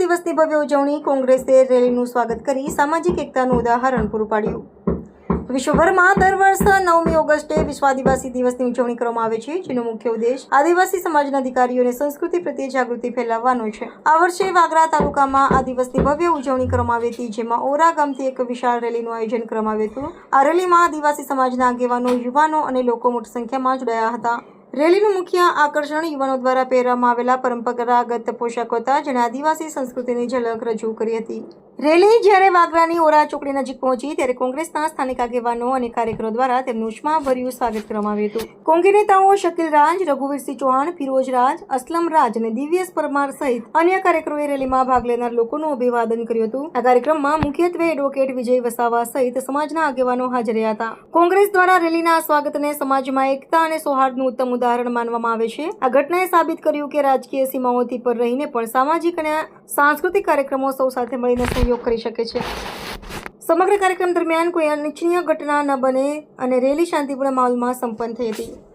દિવસની ભવ્ય ઉજવણી કોંગ્રેસે રેલીનું સ્વાગત કરી સામાજિક એકતાનું ઉદાહરણ પૂરું પાડ્યું. વિશ્વભરમાં દર વર્ષ નવમી ઓગસ્ટે વિશ્વ આદિવાસી દિવસની ઉજવણી કરવામાં આવે છે, જેનો મુખ્ય ઉદ્દેશ આદિવાસી સમાજના અધિકારીઓને સંસ્કૃતિ પ્રત્યે જાગૃતિ ફેલાવવાનો છે. આ વર્ષે વાગરા તાલુકામાં આ દિવસની ભવ્ય ઉજવણી કરવામાં આવી હતી, જેમાં ઓરા ગામથી એક વિશાળ રેલીનું આયોજન કરવામાં આવ્યું હતું. આ રેલીમાં આદિવાસી સમાજના આગેવાનો, યુવાનો અને લોકો મોટી સંખ્યામાં જોડાયા હતા. રેલીનું મુખ્ય આકર્ષણ યુવાનો દ્વારા પહેરવામાં આવેલા પરંપરાગત પોશાકો હતા, જેણે આદિવાસી સંસ્કૃતિની ઝલક રજૂ કરી હતી. રેલી જ્યારે વાગરાની ઓરા ચોકડી નજીક પહોંચી ત્યારે કોંગ્રેસના સ્થાનિક આગેવાનો અને કાર્યકરો દ્વારા તેમનું ઉષ્માભર્યું સ્વાગત કરવામાં આવ્યું હતું. કોંગ્રેસ નેતાઓ શકીલ રાજ, રઘુવીરસિંહ ચૌહાણ, ફિરોજ રાજ, અસલમ રાજ અને દિવ્યેશ પરમાર સહિત અન્ય કાર્યકરોએ રેલીમાં ભાગ લેનાર લોકોનું અભિવાદન કર્યું હતું. આ કાર્યક્રમમાં મુખ્યત્વે એડવોકેટ વિજય વસાવા સહિત સમાજના આગેવાનો હાજર રહ્યા હતા. કોંગ્રેસ દ્વારા રેલીના સ્વાગતને સમાજમાં એકતા અને સૌહાર્દનું ઉત્તમ ઉદાહરણ માનવામાં આવે છે. આ ઘટનાએ સાબિત કર્યું કે રાજકીય સીમાઓથી પર રહીને પણ સામાજિક અને સાંસ્કૃતિક કાર્યક્રમો સૌ સાથે મળીને સહયોગ કરી શકે છે. સમગ્ર કાર્યક્રમ દરમિયાન કોઈ અનિચ્છનીય ઘટના ન બને અને રેલી શાંતિપૂર્ણ માહોલમાં સંપન્ન થઈ હતી.